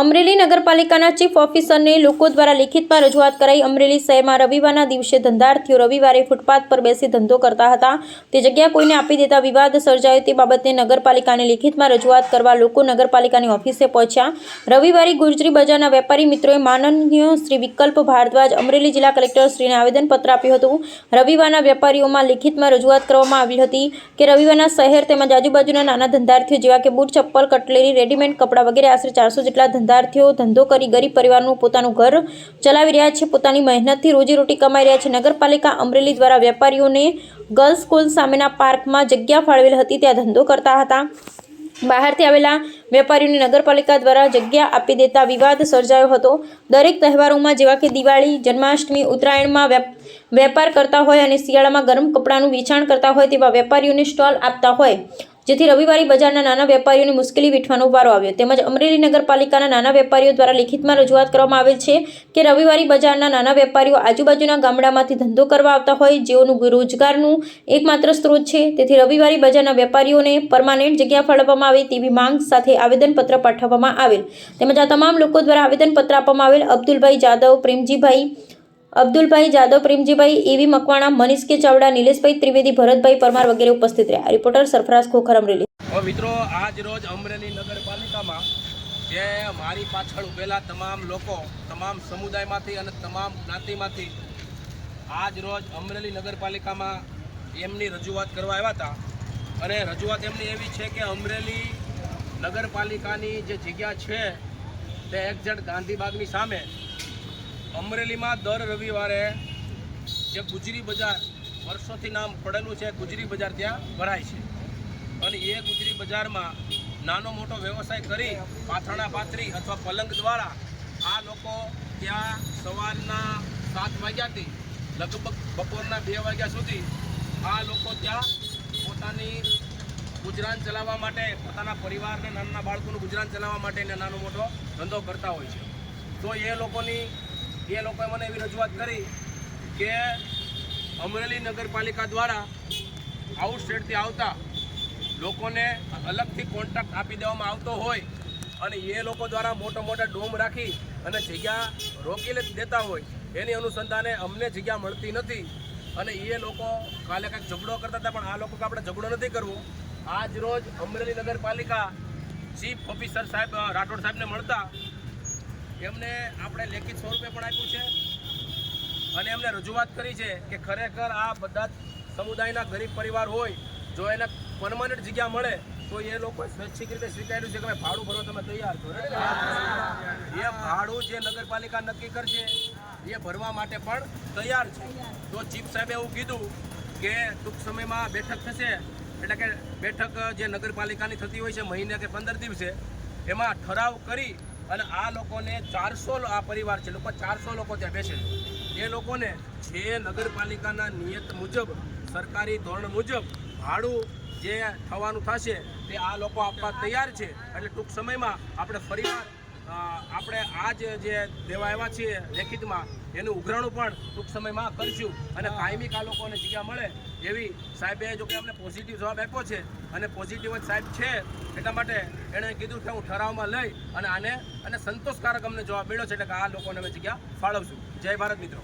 અમરેલી નગરપાલિકાના ચીફ ઓફિસરને લોકો દ્વારા લિખિતમાં રજૂઆત કરાઈ અમરેલી શહેરમાં રવિવારના દિવસે ધંધાર્થીઓ રવિવારે ફૂટપાથ પર બેસી ધંધો કરતા હતા. તે જગ્યા કોઈને આપી દેતા વિવાદ સર્જાયો. તે બાબતે નગરપાલિકાને લિખિતમાં રજૂઆત કરવા લોકો નગરપાલિકાની ઓફિસે પહોંચ્યા. રવિવારે ગુજરી બજારના વેપારી મિત્રોએ માનનીય શ્રી વિકલ્પ ભારદ્વાજ, અમરેલી જિલ્લા કલેક્ટર શ્રીને આવેદનપત્ર આપ્યું હતું. રવિવારના વેપારીઓમાં લિખિતમાં રજૂઆત કરવામાં આવી હતી કે રવિવારના શહેર તેમજ આજુબાજુના નાના ધંધાર્થીઓ જેવા કે બૂટ, ચપ્પલ, કટલેરી, રેડીમેડ કપડાં વગેરે આશરે ચારસો જેટલા ધંધાર્થીઓ ધંધો કરી ગરીબ પરિવારનું પોતાનું ઘર ચલાવી રહ્યા છે. પોતાની મહેનતથી રોજીરોટી કમાઈ રહ્યા છે. નગરપાલિકા અમરેલી દ્વારા વેપારીઓને ગર્લ્સ સ્કૂલ સામેના પાર્કમાં જગ્યા ફાળવેલ હતી. ત્યાં ધંધો કરતા હતા. બહારથી આવેલા વેપારીઓને નગરપાલિકા દ્વારા જગ્યા આપી દેતા વિવાદ સર્જાયો હતો. દરેક તહેવારોમાં જેવા કે દિવાળી, જન્માષ્ટમી, ઉત્તરાયણમાં વેપ, વેપાર કરતા હોય અને શિયાળામાં ગરમ કપડાનું વેચાણ કરતા હોય તેવા વેપારીઓને સ્ટોલ આપતા હોય. જેથી રવિવારી બજારના નાના વેપારીઓને મુશ્કેલી વેઠવાનો વારો આવ્યો. તેમજ અમરેલી નગરપાલિકાના નાના વેપારીઓ દ્વારા લિખિતમાં રજૂઆત કરવામાં આવેલ છે કે રવિવારી બજારના નાના વેપારીઓ આજુબાજુના ગામડામાંથી ધંધો કરવા આવતા હોય, જેઓનું રોજગારનું એકમાત્ર સ્ત્રોત છે. તેથી રવિવારી બજારના વેપારીઓને પરમાનન્ટ જગ્યા ફાળવવામાં આવે તેવી માંગ સાથે આવેદનપત્ર પાઠવવામાં આવેલ. તેમજ આ તમામ લોકો દ્વારા આવેદનપત્ર આપવામાં આવેલ અબ્દુલભાઈ જાદવ, પ્રેમજીભાઈ અબ્દુલભાઈ જાદવ, પ્રેમજીભાઈ એવી મકવાણા, મનીષ કે ચાવડા, નિલેશભાઈ ત્રિવેદી, ભરતભાઈ પરમાર વગેરે ઉપસ્થિત રહ્યા. રિપોર્ટર સરફરાજ ખોખર અમરેલી. મિત્રો, આજ રોજ અમરેલી નગરપાલિકામાં જે મારી પાછળ ઉભેલા તમામ લોકો, તમામ સમુદાયમાંથી અને તમામ જ્ઞાતિમાંથી આજ રોજ અમરેલી નગરપાલિકામાં એમની રજૂઆત કરવા આવ્યા હતા. અને રજૂઆત એમની એવી છે કે અમરેલી નગરપાલિકાની જે જગ્યા છે તે એક્ઝેક્ટ ગાંધીબાગની સામે અમરેલીમાં દર રવિવારે જે ગુજરી બજાર વર્ષોથી નામ પડેલું છે, ગુજરી બજાર ત્યાં ભરાય છે. અને એ ગુજરી બજારમાં નાનો મોટો વ્યવસાય કરી પાથરણા પાથરી અથવા પલંગ દ્વારા આ લોકો ત્યાં સવારના સાત વાગ્યાથી લગભગ બપોરના બે વાગ્યા સુધી આ લોકો ત્યાં પોતાની ગુજરાન ચલાવવા માટે, પોતાના પરિવારને નાના બાળકોનું ગુજરાન ચલાવવા માટે નાનો મોટો ધંધો કરતા હોય છે. તો એ લોકોની એ લોકોએ મને એવી રજૂઆત કરી કે અમરેલી નગરપાલિકા દ્વારા આઉટસ્ટેટથી આવતા લોકોને અલગથી કોન્ટ્રાક્ટ આપી દેવામાં આવતો હોય અને એ લોકો દ્વારા મોટા મોટા ડોમ રાખી અને જગ્યા રોકી દેતા હોય, એની અનુસંધાને અમને જગ્યા મળતી નથી. અને એ લોકો કાલે કાંઈક ઝઘડો કરતા હતા, પણ આ લોકો આપણે ઝઘડો નથી કરવો. આજ રોજ અમરેલી નગરપાલિકા ચીફ ઓફિસર સાહેબ રાઠોડ સાહેબને મળતા એમને આપણે લેખિત સ્વરૂપે પણ આપ્યું છે. અને એમને રજૂઆત કરી છે કે ખરેખર આ બધા સમુદાયના ગરીબ પરિવાર હોય જો એને પરમાનન્ટ જગ્યા મળે તો એ લોકો સ્વૈચ્છિક રીતે સ્વીકાર્યું છે કે ભાડું ભરવા તમે તૈયાર છો. એ ભાડું જે નગરપાલિકા નક્કી કરશે એ ભરવા માટે પણ તૈયાર છે. તો ચીફ સાહેબે એવું કીધું કે ટૂંક સમયમાં બેઠક થશે એટલે કે બેઠક જે નગરપાલિકાની થતી હોય છે મહિને કે પંદર દિવસે એમાં ઠરાવ કરી અને આ લોકોને ચારસો આ પરિવાર છે લોકો ચારસો લોકો ત્યાં બેસે છે. એ લોકોને જે નગરપાલિકાના નિયત મુજબ, સરકારી ધોરણ મુજબ ભાડું જે થવાનું થશે, તે આ લોકો આપવા તૈયાર છે. એટલે ટૂંક સમયમાં આપણે ફરીવાર આપણે આ જે દેવા આવ્યા છીએ લેખિતમાં એનું ઉઘરાણું પણ ટૂંક સમયમાં કરશું. અને કાયમી આ લોકોને જગ્યા મળે એવી સાહેબે જો કે અમને પોઝિટિવ જવાબ આપ્યો છે. અને પોઝિટિવ જ સાહેબ છે એટલા માટે એણે કીધું કે હું ઠરાવમાં લઈ અને આને અને સંતોષકારક અમને જવાબ મળ્યો છે એટલે કે આ લોકોને અમે જગ્યા ફાળવશું. જય ભારત મિત્રો.